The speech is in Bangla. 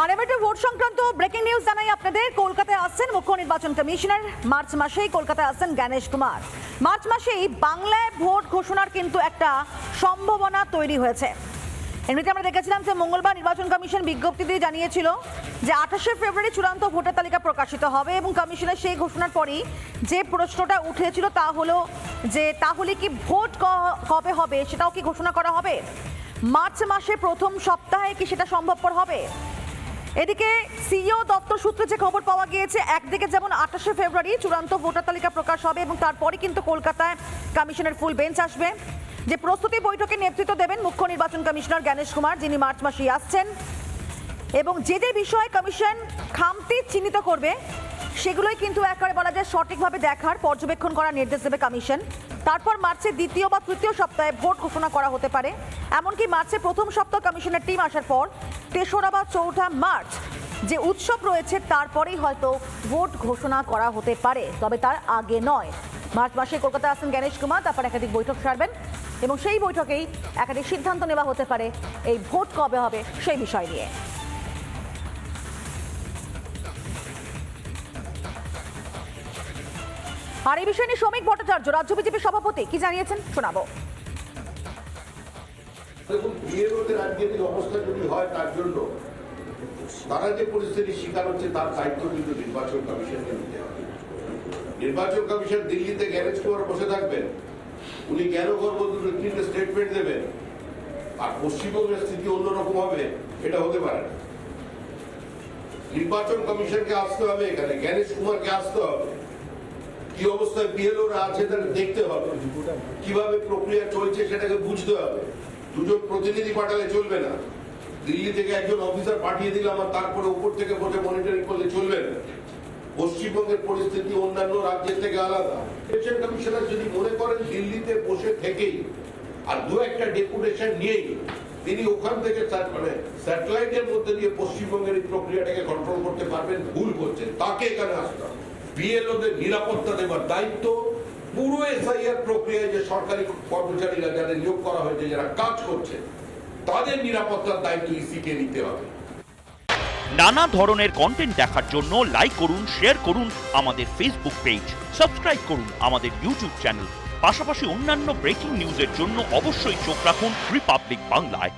আর এবার ভোট সংক্রান্ত ব্রেকিং নিউজ জানাই আপনাদের। কলকাতায় আসছেন মুখ্য নির্বাচন কমিশনার। মার্চ মাসেই কলকাতায় আসছেন জ্ঞানেশ কুমার। মার্চ মাসেই বাংলায় ভোট ঘোষণার কিন্তু একটা সম্ভাবনা তৈরি হয়েছে। এমনিতে আমরা দেখেছিলাম যে মঙ্গলবার নির্বাচন কমিশন বিজ্ঞপ্তি দিয়ে জানিয়েছিল যে আঠাশে ফেব্রুয়ারি চূড়ান্ত ভোটার তালিকা প্রকাশিত হবে এবং কমিশনের সেই ঘোষণার পরেই যে প্রশ্নটা উঠেছিল তা হলো যে তাহলে কি ভোট কবে হবে? সেটাও কি ঘোষণা করা হবে? মার্চ মাসে প্রথম সপ্তাহে কি সেটা সম্ভবপর হবে? এদিকে সিইও দপ্তর সূত্রে যে খবর পাওয়া গিয়েছে, একদিকে যেমন আঠাশে ফেব্রুয়ারি চূড়ান্ত ভোটার তালিকা প্রকাশ হবে এবং তারপরে কিন্তু কলকাতায় কমিশনের ফুল বেঞ্চ আসবে। যে প্রস্তুতি বৈঠকে নেতৃত্ব দেবেন মুখ্য নির্বাচন কমিশনার জ্ঞানেশ কুমার, যিনি মার্চ মাসেই আসছেন। এবং যে যে বিষয়ে কমিশন খামতি চিহ্নিত করবে, সেগুলোই কিন্তু একবারে বলা যায় সঠিকভাবে দেখার, পর্যবেক্ষণ করার নির্দেশ দেবে কমিশন। তারপর মার্চের দ্বিতীয় বা তৃতীয় সপ্তাহে ভোট ঘোষণা করা হতে পারে। এমনকি মার্চের প্রথম সপ্তাহ কমিশনের টিম আসার পর তেসরা বা চৌঠা মার্চ যে উৎসব রয়েছে, তারপরেই হয়তো ভোট ঘোষণা করা হতে পারে, তবে তার আগে নয়। মার্চ মাসে কলকাতা আসেন জ্ঞানেশ কুমার, তারপর একাধিক বৈঠক সারবেন এবং সেই বৈঠকেই একাধিক সিদ্ধান্ত নেওয়া হতে পারে এই ভোট কবে হবে সেই বিষয় নিয়ে। আর এই বিষয় নিয়ে শ্রমিক ভট্টাচার্য, রাজ্য বিজেপির সভাপতি কি জানিয়েছেন? শোনাবো। নির্বাচন কমিশন পশ্চিমবঙ্গের স্থিতি অন্যরকম হবে, এটা হতে পারে নির্বাচন কমিশনকে আসতে হবে এখানে, জ্ঞানেশ কুমারকে আসতে হবে। কি অবস্থায় বিএলওরা আছে তাদের দেখতে হবে। কীভাবে প্রক্রিয়া চলছে সেটাকে বুঝতে হবে। দুজন প্রতিনিধি পাঠালে চলবে না। দিল্লি থেকে একজন অফিসার পাঠিয়ে দিলাম আর তারপরে উপর থেকে বসে মনিটরিং করলে চলবে না। পশ্চিমবঙ্গের পরিস্থিতি অন্যান্য রাজ্যের থেকে আলাদা। ইলেকশন কমিশনার যদি মনে করেন দিল্লিতে বসে থেকেই, আর দু একটা ডেপুটেশন নিয়েই, তিনি ওখান থেকে মানে স্যাটেলাইটের মধ্যে দিয়ে পশ্চিমবঙ্গের এই প্রক্রিয়াটাকে কন্ট্রোল করতে পারবেন, ভুল করছেন তাকে এখানে আসতে হবে। বিএলওদের নিরাপত্তা দেবার দায়িত্ব পুরো এসআইআর প্রক্রিয়ায় যে সরকারি কর্মচারীরা যাদের নিয়োগ করা হয়েছে, যারা কাজ করছে, তাদের নিরাপত্তার দায়িত্ব ইসিকে নিতে হবে। নানা ধরনের কন্টেন্ট দেখার জন্য লাইক করুন শেয়ার করুন আমাদের ফেসবুক পেজ সাবস্ক্রাইব করুন আমাদের ইউটিউব চ্যানেল পাশাপাশি অন্যান্য ব্রেকিং নিউজের জন্য অবশ্যই চোখ রাখুন রিপাবলিক বাংলায়